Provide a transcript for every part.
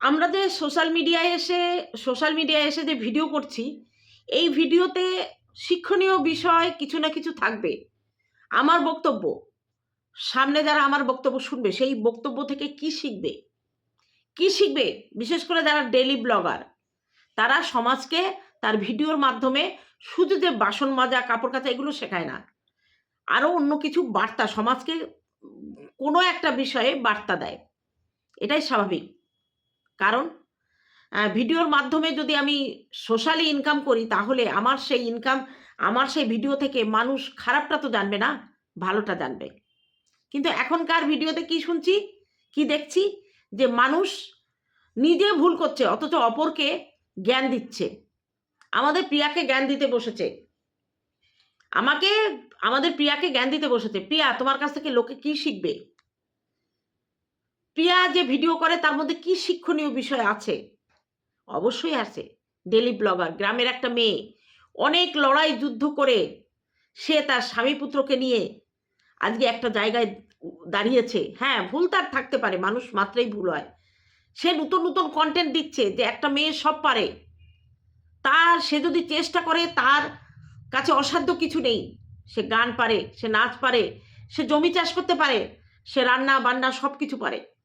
আমরা যে সোশ্যাল মিডিয়ায় এসে সোশ্যাল মিডিয়ায় এসে যে ভিডিও করছি, এই ভিডিওতে শিক্ষণীয় বিষয় কিছু না কিছু থাকবে। আমার বক্তব্য, সামনে যারা আমার বক্তব্য শুনবে, সেই বক্তব্য থেকে কি শিখবে? কি শিখবে? বিশেষ করে যারা ডেলি ব্লগার তারা সমাজকে তার ভিডিওর মাধ্যমে শুধু যে বাসন মাজা, কাপড় কাচা, এগুলো শেখায় না। আরও অন্য কিছু বার্তা সমাজকে কোনো একটা বিষয়ে বার্তা দেয়। এটাই স্বাভাবিক। কারণ ভিডিওর মাধ্যমে যদি আমি সোশ্যালি ইনকাম করি, তাহলে আমার সেই ইনকাম আমার সেই ভিডিও থেকে মানুষ খারাপটা তো জানবে না, ভালোটা জানবে। কিন্তু এখনকার ভিডিওতে কি শুনছি, কি দেখছি? যে মানুষ নিজে ভুল করছে, অথচ অপরকে জ্ঞান দিচ্ছে। আমাদের প্রিয়াকে জ্ঞান দিতে বসেছে। আমাকে, আমাদের প্রিয়াকে জ্ঞান দিতে বসেছে। প্রিয়া, তোমার কাছ থেকে লোকে কি শিখবে? প্রিয়া যে ভিডিও করে, তার মধ্যে কি শিক্ষণীয় বিষয় আছে? অবশ্যই আছে। ডেলি ব্লগার গ্রামের একটা মেয়ে, অনেক লড়াই যুদ্ধ করে সে তার স্বামী পুত্রকে নিয়ে আজকে একটা জায়গায় দাঁড়িয়েছে। হ্যাঁ ভুল তার থাকতে পারে, মানুষ মাত্রেই ভুল হয়। সে নতুন নতুন কন্টেন্ট দিচ্ছে যে একটা মেয়ে সব পারে। তার, সে যদি চেষ্টা করে, তার কাছে অসাধ্য কিছু নেই। সে গান পারে, সে নাচ পারে, সে জমি চাষ করতে পারে, সে রান্না বান্না সব কিছু পারে।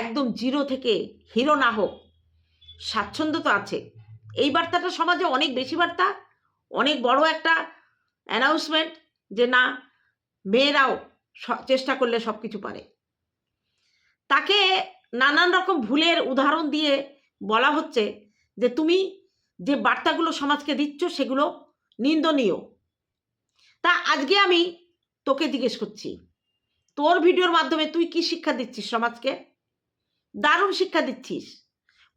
একদম জিরো থেকে হিরো না হোক, স্বাচ্ছন্দ্য তো আছে। এই বার্তাটা সমাজে অনেক বেশি বার্তা, অনেক বড় একটা অ্যানাউন্সমেন্ট যে না, মেয়েরাও চেষ্টা করলে সব কিছু পারে। তাকে নানান রকম ভুলের উদাহরণ দিয়ে বলা হচ্ছে যে তুমি যে বার্তাগুলো সমাজকে দিচ্ছ সেগুলো নিন্দনীয়। তা আজকে আমি তোকে জিজ্ঞেস করছি, তোর ভিডিওর মাধ্যমে তুই কি শিক্ষা দিচ্ছিস সমাজকে? দারুণ শিক্ষা দিচ্ছিস,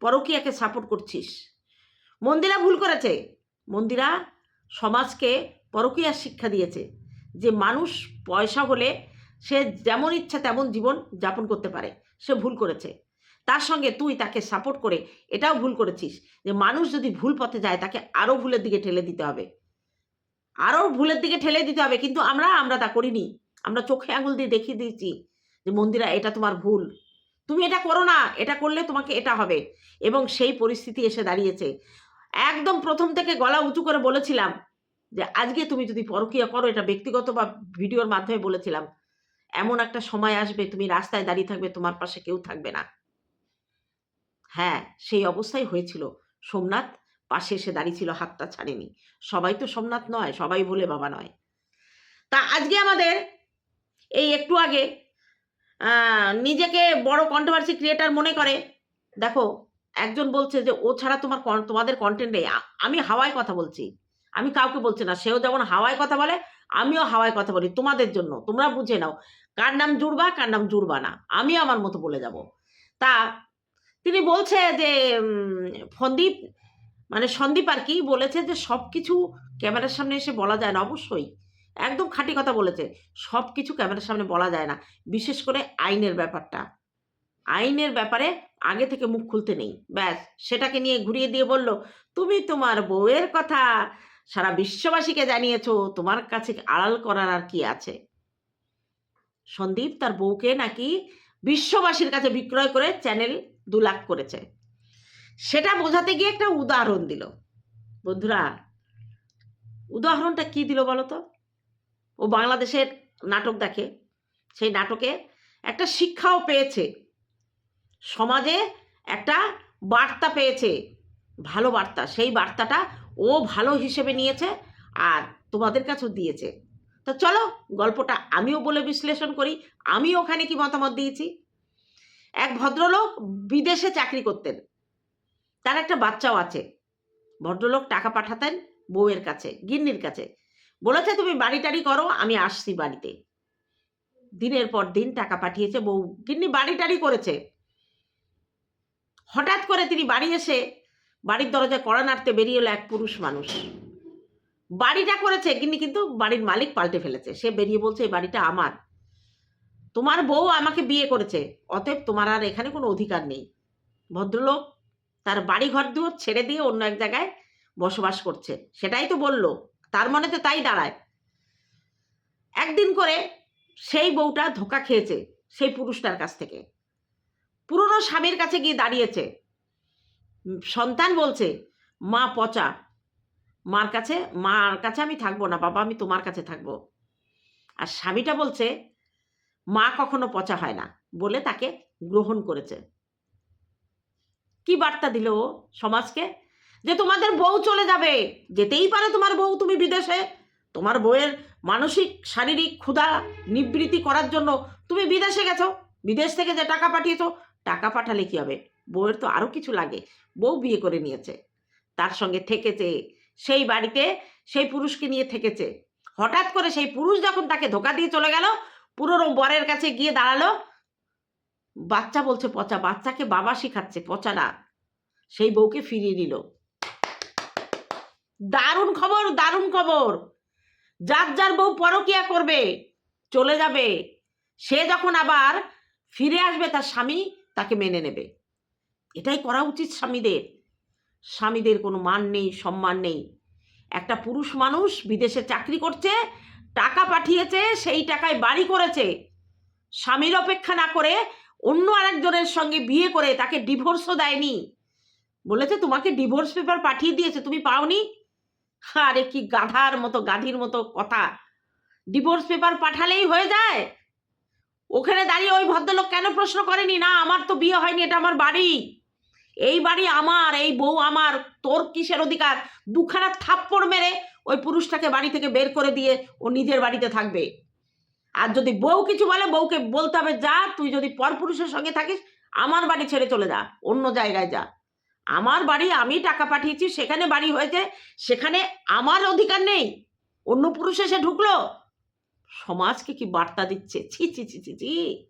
পরকীয়াকে সাপোর্ট করছিস। মন্দিরা ভুল করেছে। মন্দিরা সমাজকে পরকীয়ার শিক্ষা দিয়েছে যে মানুষ পয়সা হলে সে যেমন ইচ্ছা তেমন জীবন যাপন করতে পারে, সে ভুল করেছে। তার সঙ্গে তুই তাকে সাপোর্ট করে এটাও ভুল করেছিস যে মানুষ যদি ভুল পথে যায় তাকে আরও ভুলের দিকে ঠেলে দিতে হবে। আরও ভুলের দিকে ঠেলে দিতে হবে, কিন্তু আমরা আমরা তা করিনি। আমরা চোখে আঙুল দিয়ে দেখিয়ে দিয়েছি যে মন্দিরা, এটা তোমার ভুল। তুমি এটা করো না, এটা করলে তোমাকে এটা হবে। এবং সেই পরিস্থিতি এসে দাঁড়িয়েছে। একদম প্রথম থেকে গলা উঁচু করে বলেছিলাম যে, আজকে তুমি যদি পরকীয়া করো, এটা ব্যক্তিগত বা ভিডিওর মাধ্যমে বলেছিলাম, এমন একটা সময় আসবে, তুমি রাস্তায় দাঁড়িয়ে থাকবে, তোমার পাশে কেউ থাকবে না। হ্যাঁ সেই অবস্থাই হয়েছিল। সোমনাথ পাশে এসে দাঁড়িয়েছিল, হাতটা ছাড়েনি। সবাই তো সোমনাথ নয়, সবাই বলে বাবা নয়। তা আজকে আমাদের এই একটু আগে নিজেকে বড় কন্ট্রোভার্সি ক্রিয়েটার মনে করে। দেখো একজন বলছে যে ও ছাড়া তোমার তোমাদের কন্টেন্টে আমি হাওয়ায় কথা বলছি। আমি কাউকে বলছি না সেও যেমন হাওয়ায় কথা বলে আমিও হাওয়ায় কথা বলি তোমাদের জন্য। তোমরা বুঝে নাও কার নাম জুড়বা কার নাম জুড়বা না। আমি আমার মতো বলে যাব। তা তিনি বলছে যে উম, ফন্দীপ মানে সন্দীপ আর কি বলেছে যে সব কিছু ক্যামেরার সামনে এসে বলা যায় না। অবশ্যই একদম খাঁটি কথা বলেছে। সব কিছু ক্যামেরার সামনে বলা যায় না। বিশেষ করে আইনের ব্যাপারটা। আইনের ব্যাপারে আগে থেকে মুখ খুলতে নেই। ব্যাস, সেটাকে নিয়ে ঘুরিয়ে দিয়ে বলল, তুমি তোমার বউয়ের কথা সারা বিশ্ববাসীকে জানিয়েছো। তোমার কাছে আড়াল করার আর কি আছে? সন্দীপ তার বউকে নাকি বিশ্ববাসীর কাছে বিক্রয় করে চ্যানেল দু লাখ করেছে। সেটা বোঝাতে গিয়ে একটা উদাহরণ দিল। বন্ধুরা, উদাহরণটা কি দিল বলো তো? ও বাংলাদেশের নাটক দেখে, সেই নাটকে একটা শিক্ষাও পেয়েছে। সমাজে একটা বার্তা পেয়েছে, ভালো বার্তা। সেই বার্তাটা ও ভালো হিসেবে নিয়েছে আর তোমাদের কাছেও দিয়েছে। তো চলো গল্পটা আমিও বলে বিশ্লেষণ করি, আমি ওখানে কি মতামত দিয়েছি? এক ভদ্রলোক বিদেশে চাকরি করতেন। তার একটা বাচ্চাও আছে। ভদ্রলোক টাকা পাঠাতেন বউয়ের কাছে, গিন্নির কাছে। বলেছে, তুমি বাড়ি টাড়ি করো, আমি আসছি বাড়িতে। দিনের পর দিন টাকা পাঠিয়েছে বউ। গিন্নি বাড়ি টাড়ি করেছে। হঠাৎ করে তিনি বাড়ি এসে বাড়ির দরজায় কড়া নাড়তে বেরিয়ে এলো এক পুরুষ মানুষ। বাড়িটা করেছে? গিন্নি কিন্তু বাড়ির মালিক পাল্টে ফেলেছে। সে বেরিয়ে বলছে, এই বাড়িটা আমার। তোমার বউ আমাকে বিয়ে করেছে, অতএব তোমার আর এখানে কোনো অধিকার নেই। ভদ্রলোক তার বাড়ি ঘর দুয়ার ছেড়ে দিয়ে অন্য এক জায়গায় বসবাস করছে সেটাই তো বলল। তার মনে তো তাই দাঁড়ায়। একদিন করে সেই বউটা ধোকা খেয়েছে সেই পুরুষটার কাছ থেকে। পুরনো স্বামীর কাছে গিয়ে দাঁড়িয়েছে। সন্তান বলছে, মা পচা। মার কাছে মার কাছে আমি থাকব না, বাবা আমি তোমার কাছে থাকব। আর স্বামীটা বলছে, মা কখনো পচা হয় না। বলে তাকে গ্রহণ করেছে। কি বার্তা দিল ও সমাজকে? যে তোমাদের বউ চলে যাবে। যেতেই পারে তোমার বউ তুমি বিদেশে। তোমার বউয়ের মানসিক, শারীরিক ক্ষুধা নিবৃত্তি করার জন্য তুমি বিদেশে গেছো। বিদেশ থেকে যে টাকা পাঠিয়েছো, টাকা পাঠালে কি হবে? বউয়ের তো আরও কিছু লাগে। বউ বিয়ে করে নিয়েছে। তার সঙ্গে থেকেছে। সেই বাড়িতে সেই পুরুষকে নিয়ে থেকেছে। হঠাৎ করে সেই পুরুষ যখন তাকে ধোকা দিয়ে চলে গেল, পুরনো বরের কাছে গিয়ে দাঁড়াল। বাচ্চা বলছে, পচা বাচ্চাকে বাবা শিখাচ্ছে, পচা না। সেই বউকে ফিরিয়ে নিল। দারুণ খবর দারুণ খবর। যার যার বউ পরকিয়া করবে, চলে যাবে। সে যখন আবার ফিরে আসবে, তার স্বামী তাকে মেনে নেবে। এটাই করা উচিত স্বামীদের। স্বামীদের কোনো মান নেই, সম্মান নেই। একটা পুরুষ মানুষ বিদেশে চাকরি করছে, টাকা পাঠিয়েছে, সেই টাকায় বাড়ি করেছে। স্বামীর অপেক্ষা না করে অন্য আরেকজনের সঙ্গে বিয়ে করে তাকে ডিভোর্সও দেয়নি। বলেছে, তোমাকে ডিভোর্স পেপার পাঠিয়ে দিয়েছে, তুমি পাওনি? আরে কি গাধার মতো, গাধির মতো কথা। ডিভোর্স পেপার পাঠালেই হয়ে যায়। ওখানে দাঁড়িয়ে ওই ভদ্রলোক কেন প্রশ্ন করেনি? না, আমার তো বিয়ে হয়নি, এটা আমার বাড়ি। এই বাড়ি আমার, এই বউ আমার, তোর কিসের অধিকার? দুখানা থাপ্পড় মেরে ওই পুরুষটাকে বাড়ি থেকে বের করে দিয়ে ও নিজের বাড়িতে থাকবে। আর যদি বউ কিছু বলে, বউকে বলতে হবে, যা, তুই যদি পরপুরুষের সঙ্গে থাকিস, আমার বাড়ি ছেড়ে চলে যা, অন্য জায়গায় যা। আমার বাড়ি আমি টাকা পাঠিয়েছি, সেখানে বাড়ি হয়েছে, সেখানে আমার অধিকার নেই। অন্য পুরুষ এসে ঢুকলো। সমাজকে কি বার্তা দিচ্ছে? ছি ছি ছি ছি ছি।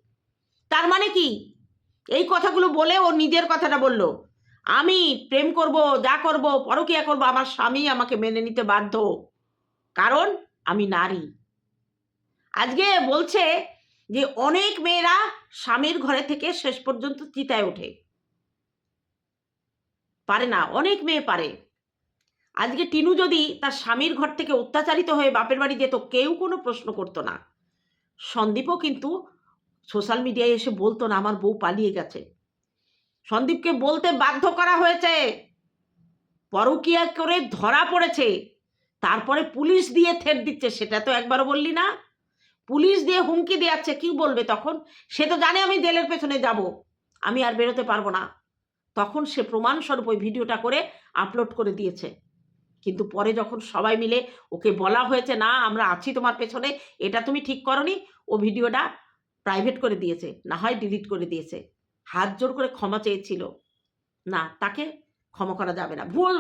তার মানে কি? এই কথাগুলো বলে ও নিজের কথাটা বলল। আমি প্রেম করব, যা করব, পরকিয়া করব, আমার স্বামী আমাকে মেনে নিতে বাধ্য। কারণ আমি নারী। আজকে বলছে যে, অনেক মেয়েরা স্বামীর ঘরে থেকে শেষ পর্যন্ত চিতায় ওঠে। পারে না, অনেক মেয়ে পারে। আজকে টিনু যদি তার স্বামীর ঘর থেকে অত্যাচারিত হয়ে বাপের বাড়ি যেত, কেউ কোনো প্রশ্ন করতো না। সন্দীপও কিন্তু সোশ্যাল মিডিয়ায় এসে বলতো না, আমার বউ পালিয়ে গেছে। সন্দীপকে বলতে বাধ্য করা হয়েছে। পরকিয়া করে ধরা পড়েছে। তারপরে পুলিশ দিয়ে থেট দিচ্ছে, সেটা তো একবারও বললি না। পুলিশ দিয়ে হুমকি দেওয়াচ্ছে কি বলবে তখন? সে তো জানে আমি জেলের পেছনে যাব। আমি আর বেরোতে পারব না। তখন সে প্রমাণস্বরূপ ওই ভিডিওটা করে আপলোড করে দিয়েছে। কিন্তু পরে যখন সবাই মিলে ওকে বলা হয়েছে, না, আমরা আছি তোমার পেছনে, এটা তুমি ঠিক করনি, ও ভিডিওটা প্রাইভেট করে দিয়েছে, না হয় ডিলিট করে দিয়েছে। হাত জোর করে ক্ষমা চেয়েছিল। না, তাকে ক্ষমা করা যাবে না। ভুল,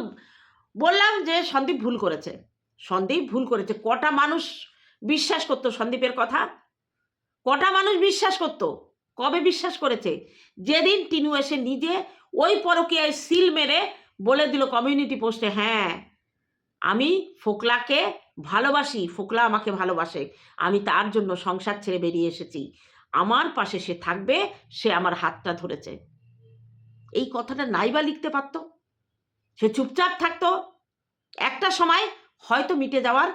বললাম যে সন্দীপ ভুল করেছে। সন্দীপ ভুল করেছে। কটা মানুষ বিশ্বাস করতো সন্দীপের কথা? কটা মানুষ বিশ্বাস করতো? কবে বিশ্বাস করেছে? যেদিন টিনু এসে নিজে ওই পরকীয়ায় সিল মেরে বলে দিল কমিউনিটি পোস্টে হ্যাঁ আমি ফোকলাকে ভালোবাসি, ফোকলা আমাকে ভালোবাসে, আমি তার জন্য সংসার ছেড়ে বেরিয়ে এসেছি, আমার পাশে সে থাকবে, সে আমার হাতটা ধরেছে। এই কথাটা নাইবা লিখতে পারত। সে চুপচাপ থাকতো। একটা সময় হয়তো মিটে যাওয়ার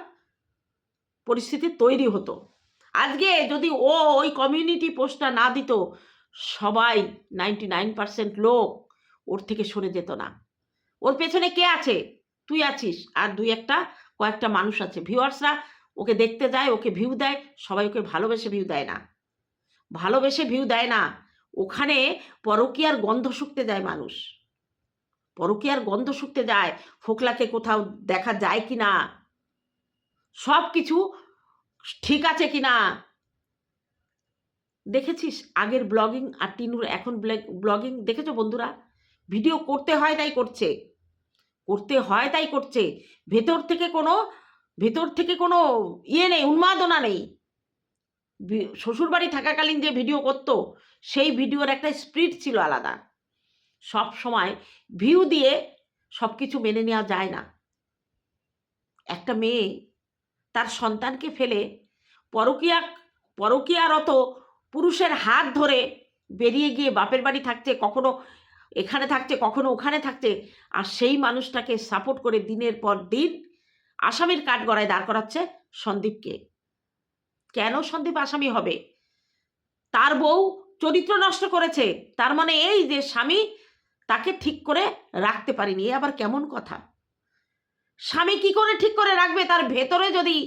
পরিস্থিতি তৈরি হতো। আজকে যদি ও ওই কমিউনিটি পোস্টটা না দিত সবাই নাইনটি নাইন পার্সেন্ট লোক ওর থেকে সরে যেত না। ওর পেছনে কে আছে? তুই আছিস। আর দুই একটা, কয়েকটা মানুষ আছে। ভিউয়ার্সরা ওকে দেখতে যায়, ওকে ভিউ দেয়। সবাই ওকে ভালোবেসে ভিউ দেয় না। ভালোবেসে ভিউ দেয় না। ওখানে পরকীয়ার গন্ধ শুকতে যায় মানুষ। পরকীয়ার গন্ধ শুকতে যায়। ফোকলাকে কোথাও দেখা যায় কি না সব কিছু ঠিক আছে কি না দেখেছিস? আগের ব্লগিং আর টিনুর এখন ব্লগিং দেখেছ বন্ধুরা? ভিডিও করতে হয় তাই করছে। করতে হয় তাই করছে। ভেতর থেকে কোনো, ভেতর থেকে কোনো ইয়ে নেই, উন্মাদনা নেই। শ্বশুরবাড়ি থাকাকালীন যে ভিডিও করতো, সেই ভিডিওর একটা স্পিড ছিল আলাদা। সব সময় ভিউ দিয়ে সব কিছু মেনে নেওয়া যায় না। একটা মেয়ে তার সন্তানকে ফেলে পরকিয়া, পরকিয়ারত পুরুষের হাত ধরে বেরিয়ে গিয়ে বাপের বাড়ি থাকছে, কখনো এখানে থাকছে, কখনো ওখানে থাকছে, আর সেই মানুষটাকে সাপোর্ট করে দিনের পর দিন আসামির কাঠগড়ায় দাঁড় করাচ্ছে সন্দীপকে। কেন সন্দীপ আসামি হবে? তার বউ চরিত্র নষ্ট করেছে, তার মানে এই যে স্বামী তাকে ঠিক করে রাখতে পারেনি, এ আবার কেমন কথা? স্বামী কি করে ঠিক করে রাখবে? তার ভেতরে যদি,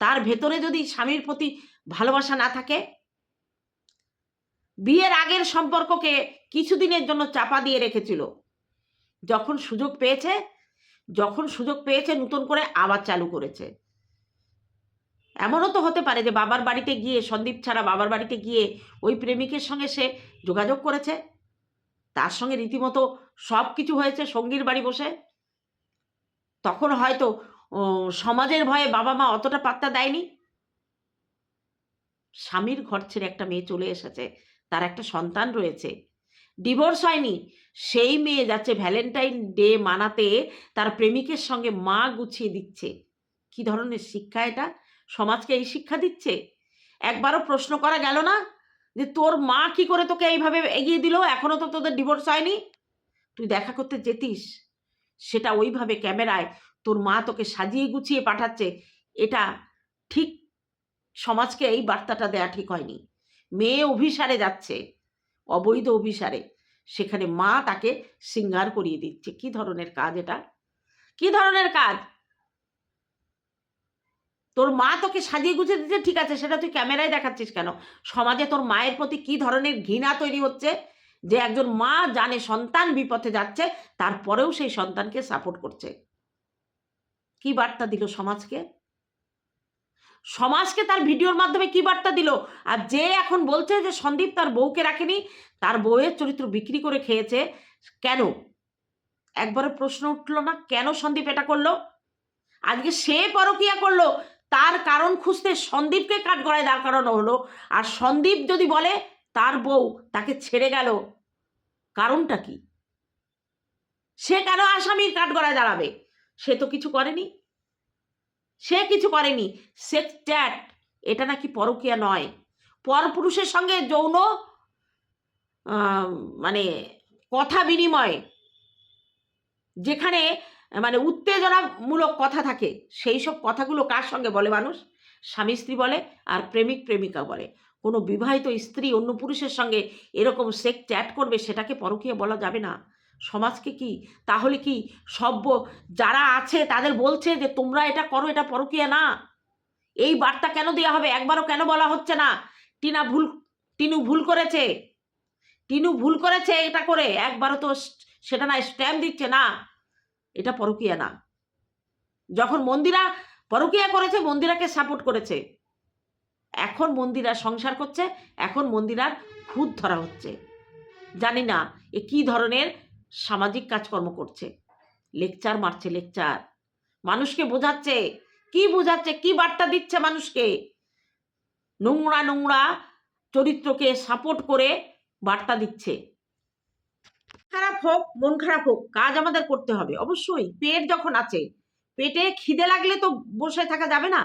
তার ভেতরে যদি স্বামীর প্রতি ভালোবাসা না থাকে বিয়ের আগের সম্পর্ককে কিছুদিনের জন্য চাপা দিয়ে রেখেছিল। যখন সুযোগ পেয়েছে, যখন সুযোগ পেয়েছে, নতুন করে আবার চালু করেছে। এমনও তো হতে পারে যে বাবার বাড়িতে গিয়ে, সন্দীপ ছাড়া বাবার বাড়িতে গিয়ে ওই প্রেমিকের সঙ্গে সে যোগাযোগ করেছে। তার সঙ্গে রীতিমতো সব কিছু হয়েছে, সঙ্গীর বাড়ি বসে। তখন হয়তো সমাজের ভয়ে বাবা মা অতটা পাত্তা দেয়নি। স্বামীর ঘর ছেড়ে একটা মেয়ে চলে এসেছে। তার একটা সন্তান রয়েছে। ডিভোর্স হয়নি। সেই মেয়ে যাচ্ছে ভ্যালেন্টাইন ডে মানাতে তার প্রেমিকের সঙ্গে মা গুছিয়ে দিচ্ছে। কি ধরনের শিক্ষা এটা? সমাজকে এই শিক্ষা দিচ্ছে? একবারও প্রশ্ন করা গেল না যে তোর মা কি করে তোকে এইভাবে এগিয়ে দিল? এখনও তো তোদের ডিভোর্স হয়নি? তুই দেখা করতে যেতিস। সেটা ওইভাবে ক্যামেরায় তোর মা তোকে সাজিয়ে গুছিয়ে পাঠাচ্ছে। এটা ঠিক সমাজকে এই বার্তাটা দেয়া ঠিক হয়নি। মেয়ে অভিসারে যাচ্ছে, অবৈধ অভিসারে। সেখানে মা তাকে সিঙ্গার করিয়ে দিচ্ছে। কি ধরনের কাজ এটা? কি ধরনের কাজ? তোর মা তোকে সাজিয়ে গুছিয়ে দিচ্ছে? ঠিক আছে, সেটা তুই ক্যামেরায় দেখাচ্ছিস কেন? সমাজে তোর মায়ের প্রতি কি ধরনের ঘৃণা তৈরি হচ্ছে? যে একজন মা জানে সন্তান বিপথে যাচ্ছে, তারপরেও সেই সন্তানকে সাপোর্ট করছে। কি বার্তা দিল সমাজকে? সমাজকে তার ভিডিওর মাধ্যমে কি বার্তা দিল? আর যে এখন বলছে যে সন্দীপ তার বউকে রাখেনি, তার বউয়ের চরিত্র বিক্রি করে খেয়েছে, কেন? একবারে প্রশ্ন উঠল না, কেন সন্দীপ এটা করল? আজকে সে পরকিয়া করল, তার কারণ খুঁজতে সন্দীপকে কাঠগড়ায় দাঁড় করানো হলো। আর সন্দীপ যদি বলে, তার বউ তাকে ছেড়ে গেল, কারণটা কি? সে কেন আসামির কাঠগড়ায় দাঁড়াবে? সে তো কিছু করেনি। সে কিছু করেনি। সেক্স চ্যাট, এটা নাকি পরকিয়া নয়। পরপুরুষের সঙ্গে যৌন মানে কথা বিনিময়, যেখানে মানে উত্তেজনামূলক কথা থাকে, সেই সব কথাগুলো কার সঙ্গে বলে মানুষ? স্বামী স্ত্রী বলে আর প্রেমিক প্রেমিকা বলে। কোনো বিবাহিত স্ত্রী অন্য পুরুষের সঙ্গে এরকম সেক চ্যাট করবে, সেটাকে পরকীয়া বলা যাবে না। সমাজকে কি? তাহলে কি সভ্য যারা আছে তাদের বলছে যে তোমরা এটা করো, এটা পরকীয়া না। এই বার্তা কেন দেওয়া হবে? একবারও কেন বলা হচ্ছে না? টিনা ভুল, টিনু ভুল করেছে। টিনু ভুল করেছে এটা করে। একবারও তো সেটা না স্ট্যাম্প দিচ্ছে না। এটা পরকীয়া না। যখন মন্দিরা পরকীয়া করেছে, মন্দিরাকে সাপোর্ট করেছে। এখন মন্দিরা সংসার করছে, এখন মন্দিরার খুদ ধরা হচ্ছে। জানি না এ কি ধরনের সামাজিক কাজকর্ম করছে। লেকচার মারছে লেকচার মানুষকে বোঝাচ্ছে, কি বোঝাচ্ছে, কি বার্তা দিচ্ছে মানুষকে? নোংরা নোংরা চরিত্রকে সাপোর্ট করে বার্তা দিচ্ছে। খারাপ হোক, মন খারাপ হোক, কাজ আমাদের করতে হবে, অবশ্যই। পেট যখন আছে, পেটে খিদে লাগলে তো বসে থাকা যাবে না।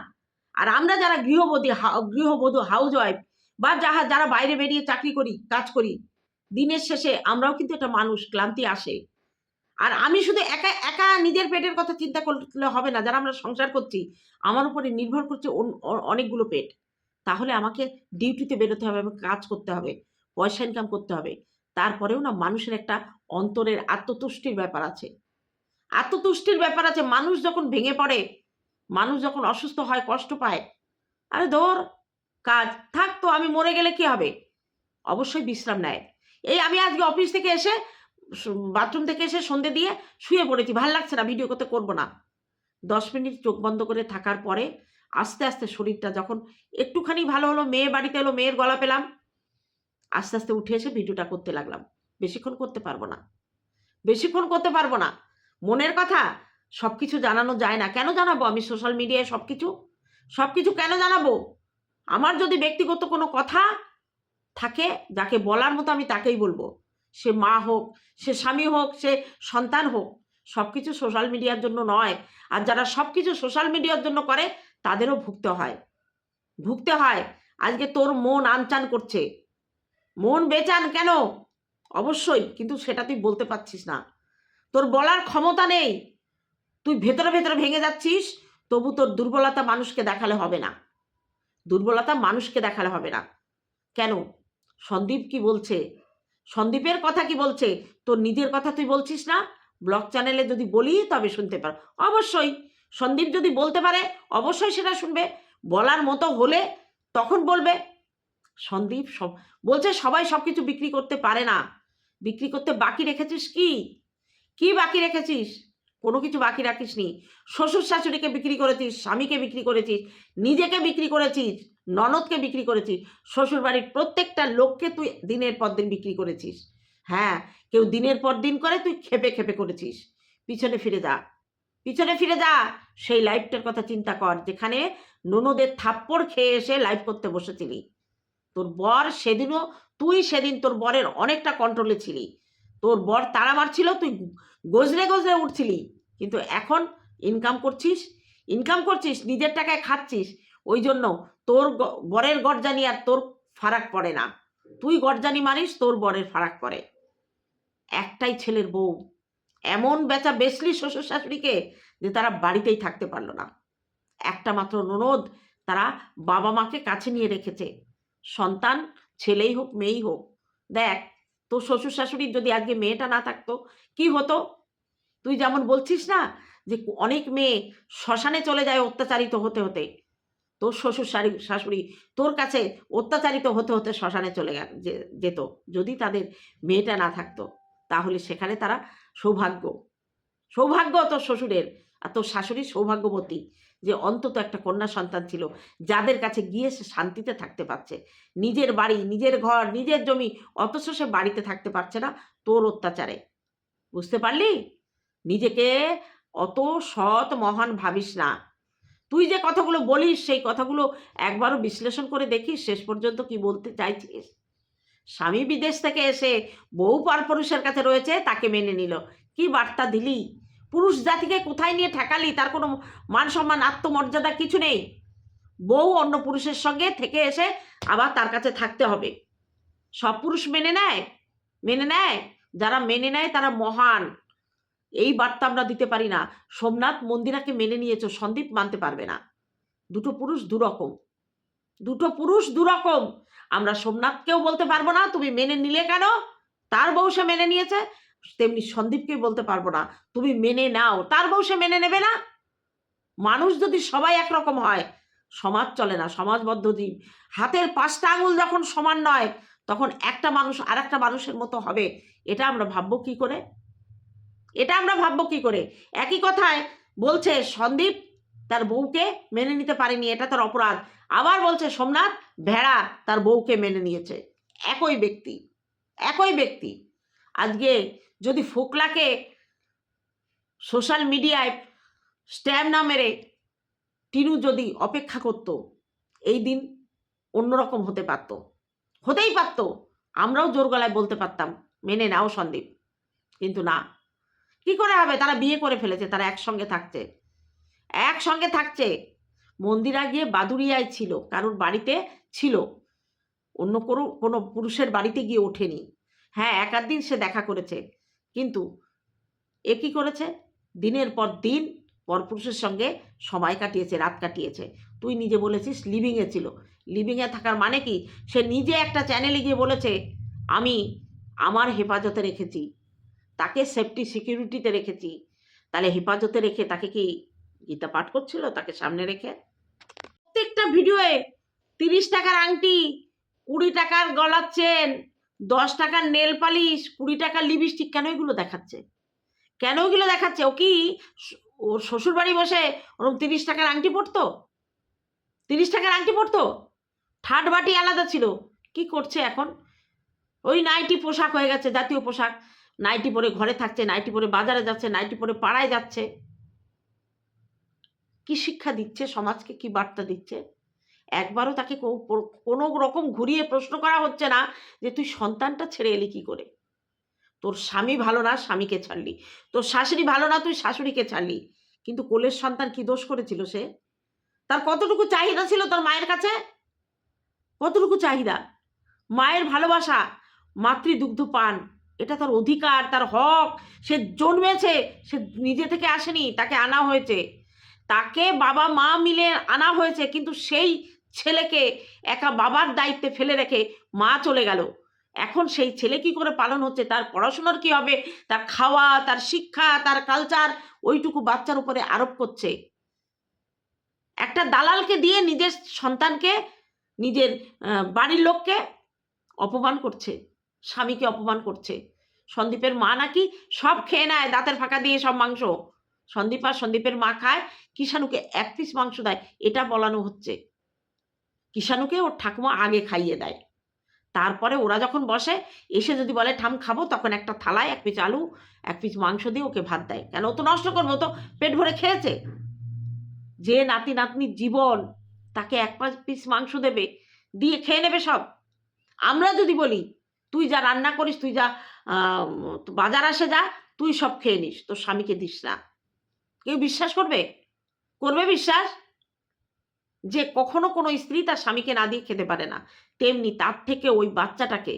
আর আমরা যারা গৃহবধূ গৃহবধূ হাউস ওয়াইফ বা যাহা, যারা বাইরে বেরিয়ে চাকরি করি, কাজ করি দিনের শেষে আমরাও কিন্তু একটা মানুষ, ক্লান্তি আসে। আর আমি শুধু একা একা নিজের পেটের কথা চিন্তা করলে হবে না, যারা আমরা সংসার করছি, আমার উপরে নির্ভর করছে অন- অনেকগুলো পেট। তাহলে আমাকে ডিউটিতে বেরোতে হবে, আমাকে কাজ করতে হবে, পয়সা ইনকাম করতে হবে। তারপরেও না মানুষের একটা অন্তরের আত্মতুষ্টির ব্যাপার আছে। আত্মতুষ্টির ব্যাপার আছে, মানুষ যখন ভেঙে পড়ে, মানুষ যখন অসুস্থ হয়, কষ্ট পায়, আরে ধর, কাজ, থাক তো আমি মরে গেলে কি হবে? অবশ্যই বিশ্রাম নেয়। এই আমি আজকে অফিস থেকে এসে বাথরুম থেকে এসে সন্ধে দিয়ে শুয়ে পড়েছি। ভালো লাগছে না ভিডিও করতে করব না। দশ মিনিট চোখ বন্ধ করে থাকার পরে আস্তে আস্তে শরীরটা যখন একটুখানি ভালো হলো, মেয়ে বাড়িতে এলো, মেয়ের গলা পেলাম, আস্তে আস্তে উঠে এসে ভিডিওটা করতে লাগলাম। বেশিক্ষণ করতে পারব না। বেশিক্ষণ করতে পারব না। মনের কথা সব কিছু জানানো যায় না। কেন জানাব আমি সোশ্যাল মিডিয়ায় সব কিছু সব কিছু কেন জানাব? আমার যদি ব্যক্তিগত কোনো কথা থাকে যাকে বলার মতো আমি তাকেই বলব। সে মা হোক, সে স্বামী হোক, সে সন্তান হোক সব কিছু সোশ্যাল মিডিয়ার জন্য নয়। আর যারা সব কিছু সোশ্যাল মিডিয়ার জন্য করে, তাদেরও ভুগতে হয়। ভুগতে হয়। আজকে তোর মন আনচান করছে। মন বেচান কেন? অবশ্যই, কিন্তু সেটা তুই বলতে পারছিস না। তোর বলার ক্ষমতা নেই। তুই ভেতরে ভেতরে ভেঙে যাচ্ছিস, তবু তোর দুর্বলতা মানুষকে দেখালে হবে না। দুর্বলতা মানুষকে দেখালে হবে না। কেন? সন্দীপ কি বলছে? সন্দীপের কথা কি বলছে? তোর নিজের কথা তুই বলছিস না? ব্লগ চ্যানেলে যদি বলি তবে শুনতে পার। অবশ্যই। সন্দীপ যদি বলতে পারে, অবশ্যই সেটা শুনবে। বলার মতো হলে তখন বলবে। সন্দীপ সব, বলছে সবাই সব কিছু বিক্রি করতে পারে না। বিক্রি করতে বাকি রেখেছিস কি? কি বাকি রেখেছিস? কোনো কিছু বাকি রাখিসনি। শ্বশুর শাশুড়িকে বিক্রি করেছিস, স্বামীকে বিক্রি করেছিস, নিজেকে বিক্রি করেছিস। ননদকে বিক্রি করেছিস, শ্বশুরবাড়ির প্রত্যেকটা লোককে তুই দিনের পর দিন বিক্রি করেছিস। হ্যাঁ কেউ দিনের পর দিন করে তুই খেপে খেপে করেছিস। পিছনে ফিরে যা, পিছনে ফিরে যা। সেই লাইফটার কথা চিন্তা কর, যেখানে ননদের থাপ্পড় খেয়ে এসে লাইভ করতে বসেছিলি। তোর বর সেদিনও, তুই সেদিন তোর বরের অনেকটা কন্ট্রোলে ছিলি। তোর বর তাড়া মারছিল, তুই গজরে গজরে উঠছিলি। কিন্তু এখন ইনকাম করছিস ইনকাম করছিস, নিজের টাকায় খাচ্ছিস। ওই জন্য তোর বরের গরজানি আর তোর ফারাক পড়ে না। তুই গরজানি মারিস, তোর বরের ফারাক পড়ে। একটাই ছেলের বউ। এমন বেচা বেসলি শ্বশুর শাশুড়িকে যে তারা বাড়িতেই থাকতে পারল না। একটা মাত্র ননদ তারা বাবা মাকে কাছে নিয়ে রেখেছে। সন্তান ছেলেই হোক, মেয়েই হোক। দেখ, তোর শ্বশুর শাশুড়ির যদি আজকে মেয়েটা না থাকতো, কি হতো? তুই যেমন বলছিস না যে, অনেক মেয়ে শ্মশানে চলে যায় অত্যাচারিত হতে হতে। তোর শ্বশুর শাড়ি, শাশুড়ি তোর কাছে অত্যাচারিত হতে হতে শ্মশানে চলে যেত। যদি তাদের মেয়েটা না থাকতো, তাহলে সেখানে তারা সৌভাগ্য। সৌভাগ্য তোর শ্বশুরের। আর তোর শাশুড়ি সৌভাগ্যবতী, যে অন্তত একটা কন্যা সন্তান ছিল, যাদের কাছে গিয়ে সে শান্তিতে থাকতে পারছে। নিজের বাড়ি, নিজের ঘর, নিজের জমি, অথচ সে বাড়িতে থাকতে পারছে না তোর অত্যাচারে। বুঝতে পারলি? নিজেকে অত সৎ মহান ভাবিস না। তুই যে কথাগুলো বলিস, সেই কথাগুলো একবারও বিশ্লেষণ করে দেখিস, শেষ পর্যন্ত কি বলতে চাইছিস? স্বামী বিদেশ থেকে এসে বউ পরপুরুষের কাছে রয়েছে, তাকে মেনে নিল। কি বার্তা দিলি? পুরুষ জাতিকে কোথায় নিয়ে ঠেকালি? তার কোনো মান সম্মান, আত্মমর্যাদা কিছু নেই। বউ অন্য পুরুষের সঙ্গে থেকে এসে আবার তার কাছে থাকতে হবে। সব পুরুষ মেনে নেয়? মেনে নেয়? যারা মেনে নেয় তারা মহান। এই বার্তা আমরা দিতে পারি না। সোমনাথ মন্দিরাকে মেনে নিয়েছ, সন্দীপ মানতে পারবে না। দুটো পুরুষ দুরকম। দুটো পুরুষ দুরকম। আমরা সোমনাথকেও বলতে পারব না, তুমি মেনে নিলে কেন? তার বউ সে মেনে নিয়েছে, তেমনি সন্দীপকে বলতে পারব না, তুমি মেনে নাও। তার বউ সে মেনে নেবে না? মানুষ যদি সবাই একরকম হয়, সমাজ চলে না, সমাজবদ্ধ জীব। হাতের পাঁচটা আঙুল যখন সমান নয়, তখন একটা মানুষ আর একটা মানুষের মতো হবে। এটা আমরা ভাববো কি করে? এটা আমরা ভাববো কি করে? একই কথায় বলছে সন্দীপ, তার বউকে মেনে নিতে পারেনি, এটা তার অপরাধ। আবার বলছে সোমনাথ, ভেড়া তার বউকে মেনে নিয়েছে। একই ব্যক্তি একই ব্যক্তি। আজকে যদি ফোকলাকে সোশ্যাল মিডিয়ায় স্ট্যাম্প না মেরে টিনু যদি অপেক্ষা করত, এই দিন অন্যরকম হতে পারত। হতেই পারত। আমরাও জোর গলায় বলতে পারতাম, মেনে নাও সন্দীপ। কিন্তু না কি করে হবে? তারা বিয়ে করে ফেলেছে, তারা একসঙ্গে থাকছে। একসঙ্গে থাকছে। মন্দিরা গিয়ে বাদুরিয়ায় ছিল, কারোর বাড়িতে ছিল। অন্য কোনো কোনো পুরুষের বাড়িতে গিয়ে ওঠেনি। হ্যাঁ এক দিন সে দেখা করেছে। কিন্তু এ কী করেছে? দিনের পর দিন পরপুরুষের সঙ্গে সময় কাটিয়েছে, রাত কাটিয়েছে। তুই নিজে বলেছিস লিভিংয়ে ছিল। লিভিংয়ে থাকার মানে কি? সে নিজে একটা চ্যানেলে গিয়ে বলেছে, আমি আমার হেফাজতে রেখেছি। তাকে সেফটি সিকিউরিটিতে রেখেছি। তাহলে হেফাজতে রেখে তাকে কি গীতা পাঠ করছিল? তাকে সামনে রেখে? প্রত্যেকটা ভিডিওয়ে তিরিশ টাকার আংটি, কুড়ি টাকার গলার চেন দশ টাকার নেল পালিশ কুড়ি টাকার লিপস্টিক কেন এগুলো দেখাচ্ছে? কেন এগুলো দেখাচ্ছে? ও কি ওর শ্বশুর বাড়ি বসে ওরকম তিরিশ টাকার আংটি পরতো? তিরিশ টাকার আংটি পরতো? ঠাট বাটি আলাদা ছিল। কি করছে এখন? ওই নাইটি পোশাক হয়ে গেছে, জাতীয় পোশাক। নাইটি পরে ঘরে থাকছে, নাইটি পরে বাজারে যাচ্ছে, নাইটি পরে পাড়ায় যাচ্ছে। কি শিক্ষা দিচ্ছে, সমাজকে কি বার্তা দিচ্ছে? একবারও তাকে কোনো রকম ঘুরিয়ে প্রশ্ন করা হচ্ছে না যে তুই সন্তানটা ছেড়ে এলি কি করে? তোর স্বামী ভালো না, স্বামীকে ছাড়লি। তোর শাশুড়ি ভালো না, তুই শাশুড়িকে ছাড়লি। কিন্তু কোলের সন্তান কি দোষ করেছিল সে? তার কতটুকু চাহিদা ছিল তোর মায়ের কাছে? কতটুকু চাহিদা? মায়ের ভালোবাসা, মাতৃদুগ্ধ পান এটা তার অধিকার, তার হক। সে জন্মেছে, সে নিজে থেকে আসেনি, তাকে আনা হয়েছে। তাকে বাবা মা মিলে আনা হয়েছে, কিন্তু সেই ছেলেকে একা বাবার দায়িত্বে ফেলে রেখে মা চলে গেল। এখন সেই ছেলে কি করে পালন হচ্ছে? তার পড়াশোনার কি হবে? তার খাওয়া, তার শিক্ষা, তার কালচার ওইটুকু বাচ্চার উপরে আরোপ করছে। একটা দালালকে দিয়ে নিজের সন্তানকে, নিজের বাড়ির লোককে অপমান করছে। স্বামীকে অপমান করছে। সন্দীপের মা নাকি সব খেয়ে নেয়, দাঁতের ফাঁকা দিয়ে সব মাংস। সন্দীপ আর সন্দীপের মা খায়, কিষাণুকে এক পিস মাংস দেয়, এটা বলানো হচ্ছে। কিষাণুকে ওর ঠাকুমা আগে খাইয়ে দেয়। তারপরে ওরা যখন বসে, এসে যদি বলে, ঠাম, খাব? তখন একটা থালায় এক পিস আলু, এক পিস মাংস দিয়ে ওকে ভাত দেয়। কেন, ও তো নষ্ট করব তো পেট ভরে খেয়েছে? যে নাতি নাতনির জীবন, তাকে এক পিস মাংস দেবে, দিয়ে খেয়ে নেবে সব। আমরা যদি বলি তুই যা রান্না করিস, তুই যা বাজার আসে যা, তুই সব খেয়ে নিস, তোর স্বামীকে দিস না। কেউ বিশ্বাস করবে? করবে বিশ্বাস? যে কখনো কোনো স্ত্রী তার স্বামীকে না দিয়ে খেতে পারে না। তেমনি তার থেকে ওই বাচ্চাটাকে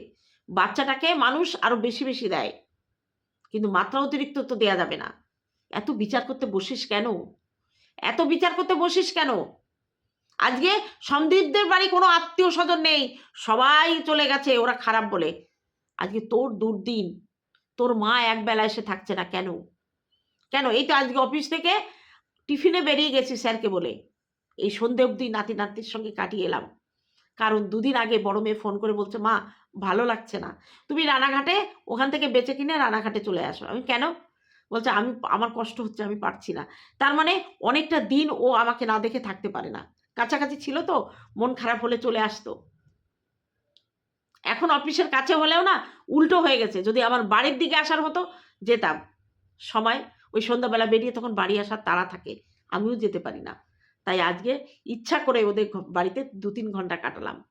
বাচ্চাটাকে মানুষ আরও বেশি বেশি দেয়। কিন্তু মাত্রা অতিরিক্ত তো দেয়া যাবে না। এত বিচার করতে বসিস কেন? এত বিচার করতে বসিস কেন? আজকে সন্দীপদের বাড়ি কোনো আত্মীয় স্বজন নেই, সবাই চলে গেছে, ওরা খারাপ বলে। আজকে তোর দুর্দিন, তোর মা এক বেলা এসে থাকছে না কেন? কেন? এই তো আজকে অফিস থেকে টিফিনে বেরিয়ে গেছি স্যারকে বলে। এই সন্ধে অবধি নাতি নাতির সঙ্গে কাটিয়ে এলাম। কারণ দুদিন আগে বড় মেয়ে ফোন করে বলছে, মা, ভালো লাগছে না। তুমি রানাঘাটে ওখান থেকে বেঁচে কিনে রানাঘাটে চলে আসো। আমি, কেন? বলছে, আমি, আমার কষ্ট হচ্ছে, আমি পারছি না। তার মানে অনেকটা দিন ও আমাকে না দেখে থাকতে পারে না। কাছাকাছি ছিল তো, মন খারাপ হলে চলে আসতো। এখন অফিসের কাছে হলেও না, উল্টো হয়ে গেছে। যদি আমার বাড়ির দিকে আসার মতো যেতাম। সময়, ওই সন্ধ্যাবেলা বেরিয়ে তখন বাড়ি আসার তাড়া থাকে। আমিও যেতে পারি না। তাই আজকে ইচ্ছা করে ওদের বাড়িতে দু তিন ঘণ্টা কাটালাম।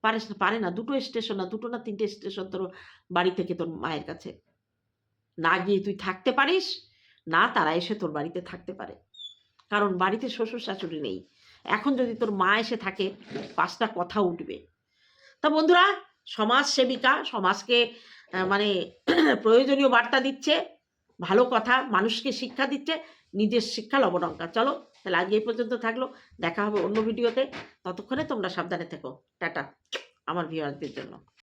পারিস না, পারে না। দুটো স্টেশন না, দুটো না তিনটে স্টেশন তোর বাড়ি থেকে তোর মায়ের কাছে। না গিয়ে তুই থাকতে পারিস, না তারা এসে তোর বাড়িতে থাকতে পারে। কারণ বাড়িতে শ্বশুর শাশুড়ি নেই। এখন যদি তোর মা এসে থাকে, পাঁচটা কথা উঠবে। তা বন্ধুরা সমাজ সেবিকা সমাজকে মানে প্রয়োজনীয় বার্তা দিচ্ছে, ভালো কথা, মানুষকে শিক্ষা দিচ্ছে, নিজের শিক্ষা লবণঙ্কা চলো, তাহলে আজকে এই পর্যন্ত থাকল। দেখা হবে অন্য ভিডিওতে। ততক্ষণে তোমরা সাবধানে থেকো। টাটা, আমার ভিউয়ারদের জন্য।